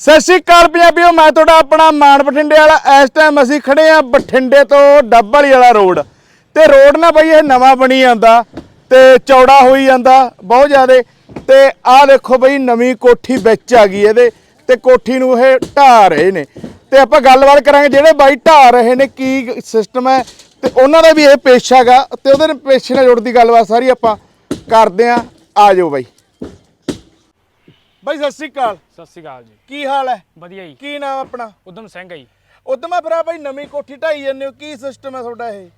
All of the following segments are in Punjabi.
ਸਤਿ ਸ਼੍ਰੀ ਅਕਾਲ ਪੰਜਾਬੀਓ, ਮੈਂ ਤੁਹਾਡਾ ਆਪਣਾ ਮਾਨ ਬਠਿੰਡੇ ਵਾਲਾ। ਇਸ ਟਾਈਮ ਅਸੀਂ ਖੜੇ ਆ ਬਠਿੰਡੇ ਤੋਂ ਡੱਬਵਾਲੀ ਵਾਲਾ ਰੋਡ। ਤੇ ਰੋਡ ਨਾ ਬਈ ਇਹ ਨਵਾਂ ਬਣੀ ਜਾਂਦਾ ਤੇ ਚੌੜਾ ਹੋਈ ਜਾਂਦਾ ਬਹੁਤ ਜ਼ਿਆਦਾ। ਤੇ ਆਹ ਦੇਖੋ ਬਈ ਨਵੀਂ ਕੋਠੀ ਵਿੱਚ ਆ ਗਈ ਇਹਦੇ ਤੇ ਕੋਠੀ ਨੂੰ ਇਹ ਢਾ ਰਹੇ ਨੇ। ਤੇ ਆਪਾਂ ਗੱਲਬਾਤ ਕਰਾਂਗੇ ਜਿਹੜੇ ਬਾਈ ਢਾ ਰਹੇ ਨੇ, ਕੀ ਸਿਸਟਮ ਹੈ ਤੇ ਉਹਨਾਂ ਦਾ ਵੀ ਇਹ ਪੇਸ਼ਾ ਹੈਗਾ ਤੇ ਉਹਦੇ ਨਾਲ ਪੇਸ਼ੇ ਨਾਲ ਜੁੜਦੀ ਗੱਲਬਾਤ ਸਾਰੀ ਆਪਾਂ ਕਰਦੇ ਆਂ ਆ ਜਾਓ ਬਾਈ। ਬਾਈ ਸਤਿ ਸ਼੍ਰੀ ਅਕਾਲ। ਸਤਿ ਸ਼੍ਰੀ ਅਕਾਲ ਜੀ। ਕੀ ਹਾਲ ਹੈ? ਵਧੀਆ ਜੀ। ਕੀ ਨਾਮ ਆਪਣਾ? ਉਦਮ ਸਿੰਘ ਆ ਜੀ। ਉਦਮਾ ਭਰਾ ਬਾਈ ਨਵੀਂ ਕੋਠੀ ਢਾਈ ਜਾਂਦੇ ਹੋ। ਕੀ ਸਿਸਟਮ ਹੈ ਤੁਹਾਡਾ ਇਹ?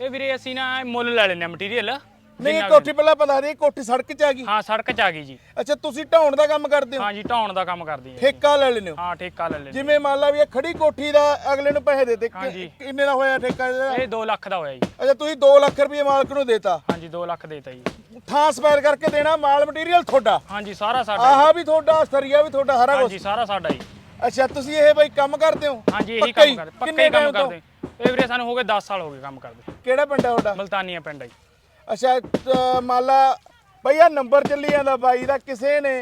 ਇਹ ਵੀਰੇ ਅਸੀਂ ਨਾ ਮੁੱਲ ਲੈ ਲੈਨੇ ਮਟੀਰੀਅਲ ਨਹੀਂ ਕੋਠੀ ਪਹਿਲਾਂ ਪਤਾ ਨਹੀਂ ਕੋਠੀ ਸੜਕ 'ਚ ਆ ਗਈ। ਹਾਂ ਸੜਕ 'ਚ ਆ ਗਈ ਜੀ। ਅੱਛਾ ਤੁਸੀਂ ਢਾਉਣ ਦਾ ਕੰਮ ਕਰਦੇ ਹੋ? ਹਾਂ ਜੀ ਢਾਉਣ ਦਾ ਕੰਮ ਕਰਦੀ ਹੈ ਠੇਕਾ ਲੈ ਲੈਂਦੇ ਹੋ? ਹਾਂ ਠੇਕਾ ਲੈ ਲੈਨੇ ਜਿਵੇਂ ਮੰਨ ਲਾ ਵੀ ਇਹ ਖੜੀ ਕੋਠੀ ਦਾ ਅਗਲੇ ਨੂੰ ਪੈਸੇ ਦੇ ਦੇ ਕਿ- ਹਾਂਜੀ। ਕਿੰਨੇ ਦਾ ਹੋਇਆ ਠੇਕਾ ਇਹਦਾ? ਇਹ 2 ਲੱਖ ਦਾ ਹੋਇਆ ਜੀ। ਅੱਛਾ ਤੁਸੀਂ 2 ਲੱਖ ਰੁਪਏ ਮਾਲਕ ਨੂੰ ਦੇਤਾ। ਹਾਂ ਜੀ 2 ਲੱਖ ਦੇਤਾ ਜੀ। ਥਾਂ ਸਪੈਰ ਕਰਕੇ ਦੇਣਾ ਮਾਲ ਮਟੀਰੀਅਲ ਤੁਹਾਡਾ। ਹਾਂ ਜੀ ਸਾਰਾ ਸਾਡਾ ਆਹਾ ਵੀ ਤੁਹਾਡਾ ਸਰੀਆ ਵੀ ਤੁਹਾਡਾ ਸਾਰਾ ਹਾਂ ਕੁਝ ਜੀ ਸਾਰਾ ਸਾਡਾ ਜੀ। ਅੱਛਾ ਤੁਸੀਂ ਇਹ ਬਾਈ ਕੰਮ ਕਰਦੇ ਹੋ? ਹਾਂ ਜੀ ਇਹੀ ਪੱਕਾ ਹੀ? ਕੰਮ ਕਰਦੇ ਪੱਕੇ ਕਿੰਨੇ ਕੰਮ time ਤੋਂ? ਕਰਦੇ। ਇਹ ਵੀਰੇ ਸਾਨੂੰ ਹੋ ਗਏ 10 ਸਾਲ ਹੋ ਗਏ ਕੰਮ ਕਰਦੇ। ਕਿਹੜਾ ਪਿੰਡ ਹੈ ਤੁਹਾਡਾ? ਮਲਤਾਨੀਆ ਪਿੰਡ ਆ ਜੀ। ਅੱਛਾ ਅ, ਮੰਨ ਲਾ ਬਈ ਆ ਨੰਬਰ ਚੱਲੀ ਜਾਂਦਾ ਬਾਈ ਦਾ ਕਿਸੇ ਨੇ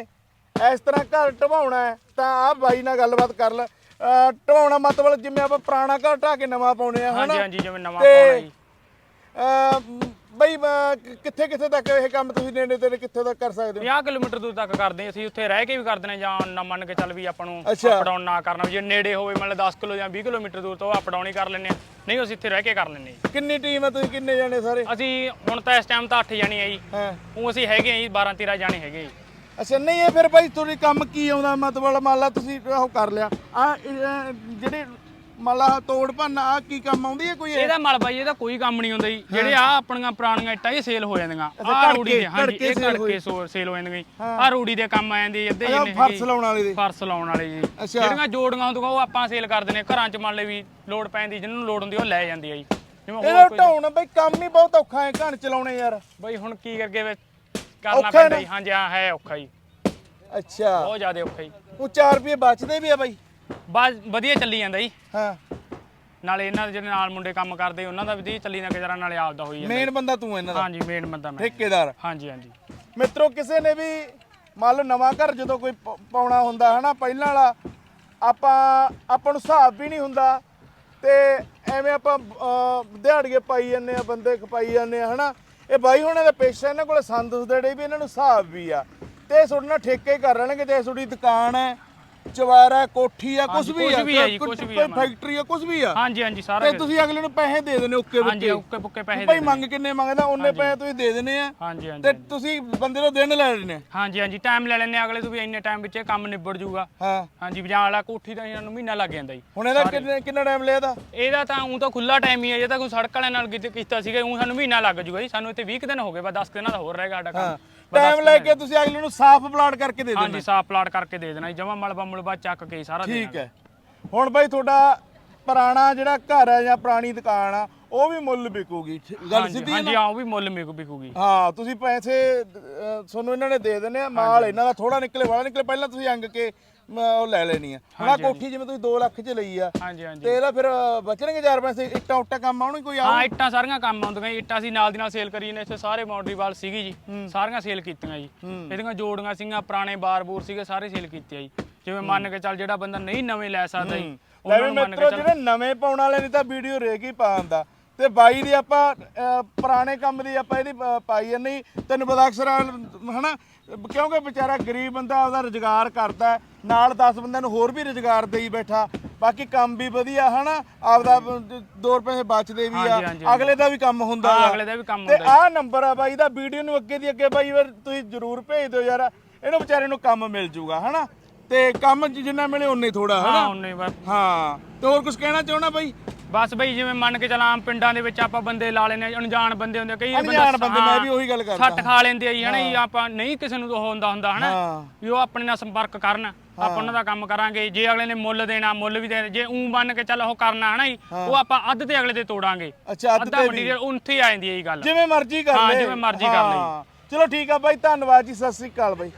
ਇਸ ਤਰ੍ਹਾਂ ਘਰ ਢਵਾਉਣਾ ਹੈ ਤਾਂ ਆ ਬਾਈ ਨਾਲ ਗੱਲਬਾਤ ਕਰ ਲੈ। ਅ, ਢਵਾਉਣਾ ਮਤਲਬ ਜਿਵੇਂ ਆਪਾਂ ਪੁਰਾਣਾ ਘਰ ਢਾ ਕੇ ਨਵਾਂ ਪਾਉਣੇ ਆ ਹਾਂ ਹਨਾ? ਜੀ ਹਾਂ ਜੀ ਜਿਵੇਂ ਨਵਾਂ ਪਾਉਣਾ ਜੀ। ਅ, ਬਈ ਕਿੱਥੇ ਕਿੱਥੇ ਤੱਕ ਇਹ ਕੰਮ ਤੁਸੀਂ ਨੇੜੇ ਤੇੜੇ ਕਿੱਥੇ ਤੱਕ ਕਰ ਸਕਦੇ ਹੋ? 50 ਕਿਲੋਮੀਟਰ ਦੂਰ ਤੱਕ ਕਰਦੇ ਅਸੀਂ ਉੱਥੇ ਰਹਿ ਕੇ ਵੀ ਕਰਦੇ ਨੇ ਜਾਂ ਨਾ ਮੰਨ ਕੇ ਚੱਲ ਵੀ ਆਪਾਂ ਨੂੰ ਅੱਛਾ। ਅਪ ਡਾਊਨ ਨਾ ਕਰਨਾ ਜੇ ਨੇੜੇ ਹੋਵੇ ਮੰਨ ਲਾ 10 ਕਿਲੋ ਜਾਂ 20 ਕਿਲੋਮੀਟਰ ਦੂਰ ਤੋਂ ਅਪ ਡਾਊਨ ਹੀ ਕਰ ਲੈਂਦੇ ਆ ਨਹੀਂ ਅਸੀਂ ਇੱਥੇ ਰਹਿ ਕੇ ਕਰ ਲੈਂਦੇ ਕਿੰਨੀ ਟੀਮ ਹੈ ਤੁਸੀਂ? ਕਿੰਨੇ ਜਾਣੇ ਸਾਰੇ? ਅਸੀਂ ਹੁਣ ਤਾਂ ਇਸ ਟਾਈਮ ਤਾਂ 8 ਜਾਣੇ ਆ ਜੀ। ਹਾਂ। ਉਹ ਅਸੀਂ ਹੈਗੇ ਆ ਜੀ 12 13 ਜਾਣੇ ਹੈਗੇ ਜੀ। ਅੱਛਾ ਨਹੀਂ ਇਹ ਫਿਰ ਬਾਈ ਤੁਹਾਡੇ ਕੰਮ ਕੀ ਆਉਂਦਾ? ਮਤਲਬ ਮੰਨ ਲਾ ਤੁਸੀਂ ਉਹ ਕਰ ਲਿਆ। ਆ ਜਿਹੜੇ ਮੰਨ ਲਾ ਤੋੜ ਭੰਨ ਆ ਕੀ ਕੰਮ ਆਉਂਦੀ ਹੈ ਕੋਈ ਇਹ? ਇਹਦਾ ਮਲ ਬਾਈ ਇਹਦਾ ਕੋਈ ਕੰਮ ਨਹੀਂ ਹੁੰਦਾ ਜੀ। ਜਿਹੜੇ ਆ ਆਪਣੀਆਂ ਪੁਰਾਣੀਆਂ ਇੱਟਾਂ ਇਹ ਸੇਲ ਹੋ ਜਾਂਦੀਆਂ। ਅੱਛਾ, ਆ ਘੜ ਰੂੜੀ ਕੇ- ਦੇ ਹਾਂਜੀ ਘੜ ਕੇ ਇਹ sale ਘੜ ਹੋਈ। ਕੇ ਸੇਲ ਹੋ ਜਾਂਦੀਆਂ ਆ ਰੂੜੀ ਦੇ ਕੰਮ ਆ ਜਾਂਦੇ ਅੱਧੇ ਅੱਛਾ, ਫਰਸ਼ ਲਾਉਣ ਵਾਲੇ ਦੇ। ਫਰਸ਼ ਲਾਉਣ ਵਾਲੇ ਜੀ। ਅੱਛਾ। ਜਿਹੜੀਆਂ ਜੋੜੀਆਂ ਹੁੰਦੀਆਂ ਉਹ ਆਪਾਂ ਸੇਲ ਕਰਦੇ ਨੇ ਘਰਾਂ 'ਚ ਮੰਨ ਲਓ ਵੀ ਲੋਡ ਪੈਂਦੀ ਜਿਹਨਾਂ ਨੂੰ ਲੋਡ ਹੁੰਦੀ ਉਹ ਲੈ ਜਾਂਦੀ ਆ ਜੀ। ਜਿਵੇਂ ਇਹਦਾ ਹੋਰ ਕੋਈ ਢਾਉਣ ਬਈ ਕੰਮ ਹੀ ਬਹੁਤ ਔਖਾ ਹੈ ਘਣ ਚਲਾਉਣੇ ਯਾਰ। ਬਾਈ ਹੁਣ ਕੀ ਕਰਕੇ ਵੇ ਕਰਨਾ ਔਖਾ ਹੈ ਪੈਂਦਾ? ਜੀ। ਹਾਂਜੀ ਹਾਂ ਹੈ ਔਖਾ ਜੀ। ਅੱਛਾ। ਬਹੁਤ ਜ਼ਿਆਦਾ ਔਖਾ ਜੀ। ਉਹ 4 ਰੁਪਏ ਬਚਦੇ ਵੀ ਆ ਬਾਈ। ਬਸ ਵਧੀਆ ਚੱਲੀ ਜਾਂਦਾ ਜੀ। ਹਾਂ। ਨਾਲੇ ਇਹਨਾਂ ਦੇ ਜਿਹੜੇ ਨਾਲ ਮੁੰਡੇ ਕੰਮ ਕਰਦੇ ਉਹਨਾਂ ਦਾ ਵੀ ਵਧੀਆ ਚੱਲੀ ਨਾ ਗੁਜ਼ਾਰਾ ਨਾਲੇ ਆਪਦਾ ਹੋਈ ਜਾਂਦਾ। ਮੇਨ ਬੰਦਾ ਤੂੰ ਇਹਨਾਂ ਦਾ। ਹਾਂਜੀ ਮੇਨ ਬੰਦਾ ਮੈਂ। ਠੇਕੇਦਾਰ। ਹਾਂਜੀ ਹਾਂਜੀ। ਮਿੱਤਰੋ ਕਿਸੇ ਨੇ ਵੀ ਮੰਨ ਲਓ ਨਵਾਂ ਘਰ ਜਦੋਂ ਕੋਈ ਪ- ਪਾਉਣਾ ਹੁੰਦਾ ਹਨਾ ਪਹਿਲਾਂ ਵਾਲਾ ਆਪਾਂ ਆਪਾਂ ਨੂੰ ਹਿਸਾਬ ਵੀ ਨਹੀਂ ਹੁੰਦਾ। ਤੇ ਐਵੇਂ ਆਪਾਂ ਅਹ, ਦਿਹਾੜੀਏ ਪਾਈ ਜਾਂਦੇ ਆ ਬੰਦੇ ਖਪਾਈ ਜਾਂਦੇ ਆ ਹਨਾ। ਇਹ ਬਾਈ ਹੁਣਾਂ ਦਾ ਪੇਸ਼ਾ ਇਹਨਾਂ ਕੋਲੇ ਸੰਦ ਉਸਦੇ ਵੀ ਇਹਨਾਂ ਨੂੰ ਹਿਸਾਬ ਵੀ ਆ। ਤੇ ਤੁਹਾਡੇ ਨਾਲ ਠੇਕੇ ਕਰ ਲੈਣਗੇ ਤੇ ਤੁਹਾਡੀ ਦੁਕਾਨ ਹੈ। ਚਵਾਰਾ ਕੋਠੀ ਆ ਕੁਝ ਹਾਂਜੀ, ਵੀ ਕੁਛ ਵੀ ਹੈ ਜੀ, ਕੁਛ ਵੀ ਕੋਈ ਆ। ਫੈਕਟਰੀ ਆ ਕੁਝ ਵੀ ਆ। ਹਾਂਜੀ ਹਾਂਜੀ ਸਾਰਾ ਤੇ ਕੁਛ। ਤੁਸੀਂ ਅਗਲੇ ਨੂੰ ਪੈਸੇ ਦੇ ਦਿੰਦੇ ਓਕੇ ਹਾਂਜੀ ਬੁੱਕੇ ਉੱਕੇ ਪੁੱਕੇ ਪੈਸੇ ਭਾਈ ਦੇ ਮੰਗ ਕਿੰਨੇ ਮੰਗਦਾ? ਉਹਨੇ ਪੈਸੇ ਤੁਸੀਂ ਦੇ ਦਿੰਦੇ ਆ। ਹਾਂਜੀ ਹਾਂਜੀ ਤੇ ਤੁਸੀਂ ਬੰਦੇ ਤੋਂ ਦਿਨ ਲੈ ਲੈਣੇ ਹਾਂਜੀ ਹਾਂਜੀ ਟਾਈਮ ਲੈ ਲੈਣੇ ਅਗਲੇ ਤੋਂ ਵੀ ਇੰਨੇ ਟਾਈਮ ਵਿੱਚ ਇਹ ਕੰਮ ਨਿਬੜ ਜੂਗਾ। ਹਾਂ। ਹਾਂਜੀ ਬਜਾਣ ਵਾਲਾ ਕੋਠੀ ਦਾ ਇਹਨਾਂ ਨੂੰ ਮਹੀਨਾ ਲੱਗ ਜਾਂਦਾ ਜੀ। ਹੁਣ ਇਹਦਾ ਕਿੰਨੇ ਕਿੰਨਾ ਟਾਈਮ ਲਿਆ ਇਹਦਾ? ਇਹਦਾ ਤਾਂ ਉਂ ਤਾਂ ਖੁੱਲਾ ਟਾਈਮ ਹੀ ਹੈ ਜੇ ਤਾਂ ਕੋਈ ਸੜਕ ਵਾਲਿਆਂ ਨਾਲ ਕਿਤੇ ਕੀਤਾ ਸੀਗਾ ਉਂ ਸਾਨੂੰ ਮਹੀਨਾ ਲੱਗ ਜੂਗਾ ਜੀ। ਸਾਨੂੰ ਇੱਥੇ 20 ਕੁ ਦਿਨ ਹੋ ਗਏ ਬਸ 10 ਦਿਨਾਂ ਦਾ ਹੋਰ ਰਹੇਗਾ ਸਾਡਾ ਕੰਮ। ਟਾਈਮ ਲੈ ਕੁ ਤੁਸੀਂ ਅਗਲੇ ਨੂੰ ਸਾਫ਼ ਪਲਾਟ ਕਰਕੇ ਦੇ। ਦੇਣਾ। ਹਾਂਜੀ ਸਾਫ਼ ਪਲਾਟ ਕਰਕੇ ਦੇ ਦੇਣਾ ਜਮਾ ਮਲਬਾ ਮੁਲਬਾ ਚੱਕ ਕੇ ਸਾਰਾ ਠੀਕ ਹੈ। ਹੁਣ ਬਾਈ ਤੁਹਾਡਾ ਪੁਰਾਣਾ ਜਿਹੜਾ ਘਰ ਹੈ ਜਾਂ ਪੁਰਾਣੀ ਦੁਕਾਨ ਆ ਉਹ ਵੀ ਮੁੱਲ ਵਿਕੂਗੀ। ਗੱਲ ਸਿੱਧੀ ਹੈ ਹਾਂਜੀ ਹਾਂ ਉਹ ਵੀ ਮੁੱਲ ਮਿਕ ਵਿਕੂਗੀ। ਹਾਂ ਤੁਸੀਂ ਪੈਸੇ ਤੁਹਾਨੂੰ ਇਹਨਾਂ ਨੇ ਦੇ ਦੇਣੇ ਆ ਮਾਲ ਇਹਨਾਂ ਦਾ ਥੋੜਾ ਨਿਕਲੇ ਵਾਲਾ ਨਿਕਲੇ। ਪਹਿਲਾਂ ਤੁਸੀਂ ਅੰਗ ਕੇ ਮ, ਉਹ ਲੈ ਲੈਣੀ ਆ। ਹੁਣ ਆਹ ਕੋਠੀ ਜਿਵੇਂ ਤੁਸੀਂ 2 ਲੱਖ ਚ ਲਈ ਆ। ਹਾਂਜੀ ਹਾਂਜੀ। ਤੇ ਇਹਦਾ ਫਿਰ ਬਚਣਗੇ ਚਾਰ ਪੈਸੇ ਇੱਟਾਂ ਉੱਟਾਂ ਕੰਮ ਆਉਣਗੇ ਕੋਈ ਆਉ ਹਾਂ ਇੱਟਾਂ ਸਾਰੀਆਂ ਕੰਮ ਆਉਂਦੀਆਂ ਜੀ। ਇੱਟਾਂ ਅਸੀਂ ਨਾਲ ਦੀ ਨਾਲ ਸੇਲ ਕਰੀ ਨੇ ਇੱਥੇ ਸਾਰੇ ਬਾਉਂਡਰੀ ਵਾਲ ਸੀਗੀ ਜੀ। ਸਾਰੀਆਂ ਸੇਲ ਕੀਤੀਆਂ ਜੀ। ਇਹਦੀਆਂ ਜੋੜੀਆਂ ਸੀਗੀਆਂ ਪੁਰਾਣੇ ਬਾਰ-ਬੂਰ ਸੀਗੇ ਸਾਰੇ ਸੇਲ ਕੀਤੇ ਆ ਜੀ। ਜਿਵੇਂ ਮੰਨ ਕੇ ਚੱਲ ਜਿਹੜਾ ਬੰਦਾ ਨਹੀਂ ਨਵੇਂ ਲੈ ਸਕਦਾ ਜੀ ਲੈ ਉਹਨਾਂ ਵੀ ਨੂੰ ਮੰਨ ਮਿੱਤਰੋ ਕੇ ਚੱਲ ਜਿਹੜੇ ਨਵੇਂ ਪਾਉਣ ਵਾਲੇ ਨੇ ਤਾਂ ਵੀਡੀਓ ਰੇਕ ਹੀ ਪਾਉਂਦਾ ਤੇ ਬਾਈ ਦੀ ਆਪਾਂ ਅਹ, ਪੁਰਾਣੇ ਕੰਮ ਦੀ ਆਪਾਂ ਇਹਦੀ ਅਹ, ਪਾਈ ਆ ਨਹੀਂ ਤੈਨੂੰ ਪਤਾ ਅਕਸਰ ਹਨਾ ਕਿਉਂਕਿ ਵਿਚਾਰਾ ਗਰੀਬ ਬੰਦਾ ਆਪਦਾ ਰੁਜ਼ਗਾਰ ਕਰਦਾ ਹੈ, ਨਾਲ 10 ਬੰਦਿਆਂ ਨੂੰ ਹੋਰ ਵੀ ਰੁਜ਼ਗਾਰ ਦੇਈ ਬੈਠਾ। ਬਾਕੀ ਕੰਮ ਵੀ ਵਧੀਆ ਹਨਾ? ਆਪਦਾ 2 ਰੁਪਏ ਬਚਦੇ ਵੀ ਆ। ਅਗਲੇ ਦਾ ਵੀ ਕੰਮ ਹੁੰਦਾ ਵਾ। ਅਗਲੇ ਦਾ ਵੀ ਕੰਮ ਤੇ ਹੁੰਦਾ ਆਹ ਨੰਬਰ ਆ ਬਾਈ ਦਾ ਵੀਡੀਓ ਨੂੰ ਅੱਗੇ ਦੀ ਅੱਗੇ ਬਾਈ ਤੁਸੀਂ ਜਰੂਰ ਭੇਜ ਦਿਓ ਯਾਰ। ਇਹਨੂੰ ਵਿਚਾਰੇ ਨੂੰ ਕੰਮ ਮਿਲ ਜੂਗਾ ਹਨਾ? ਤੇ ਕੰਮ ਜਿੰਨਾ ਮਿਲੇ ਉਨੇ ਥੋੜਾ ਹਨਾ? ਹਾਂ ਉਹਨੇ ਬਸ। ਹਾਂ। ਤੇ ਹੋਰ ਕੁਝ ਕਹਿਣਾ ਚਾਹਣਾ ਬਾਈ? ਬਸ ਬਈ ਜਿਵੇਂ ਮੰਨ ਕੇ ਚੱਲ ਪਿੰਡਾਂ ਦੇ ਵਿੱਚ ਆਪਾਂ ਬੰਦੇ ਲਾ ਲੈਨੇ ਅਣਜਾਣ ਬੰਦੇ ਹੁੰਦੇ ਕਈ ਅਣਜਾਣ ਬੰਦੇ, ਮੈਂ ਹਾਂ, ਵੀ ਉਹੀ ਗੱਲ ਕਰਦਾ। ਸੱਟ ਖਾ ਲੈਂਦੇ ਆ ਜੀ ਹਨਾ ਜੀ ਆਪਾਂ ਨਹੀਂ ਕਿਸੇ ਨੂੰ ਉਹ ਹੁੰਦਾ ਹੁੰਦਾ ਹਨਾ। ਹਾਂ। ਵੀ ਉਹ ਆਪਣੇ ਨਾਲ ਸੰਪਰਕ ਕਰਨ ਆਪਾਂ ਉਹਨਾਂ ਦਾ ਕੰਮ ਕਰਾਂਗੇ ਜੇ ਅਗਲੇ ਨੇ ਮੁੱਲ ਦੇਣਾ ਮੁੱਲ ਵੀ ਦੇ ਜੇ ਉਂ ਮੰਨ ਕੇ ਚੱਲ ਉਹ ਕਰਨਾ ਹਨਾ ਜੀ ਉਹ ਆਪਾਂ ਅੱਧ ਤੇ ਅਗਲੇ ਤੇ ਤੋੜਾਂਗੇ। ਅੱਛਾ ਅੱਧ ਤੇ ਮਟੀਰੀਅਲ ਉੱਥੇ ਹੀ ਆ ਜਾਂਦੀ ਹੈ ਇਹ ਗੱਲ। ਜਿਵੇਂ ਮਰਜ਼ੀ ਕਰ ਹਾਂ, ਲੈ। ਜਿਵੇਂ ਮਰਜ਼ੀ ਕਰ ਲੈ। ਹਾਂ। ਚਲੋ ਠੀਕ ਆ ਬਾਈ ਧੰਨਵਾਦ ਜੀ ਸਤਿ ਸ੍ਰੀ ਅਕਾਲ ਬਾਈ।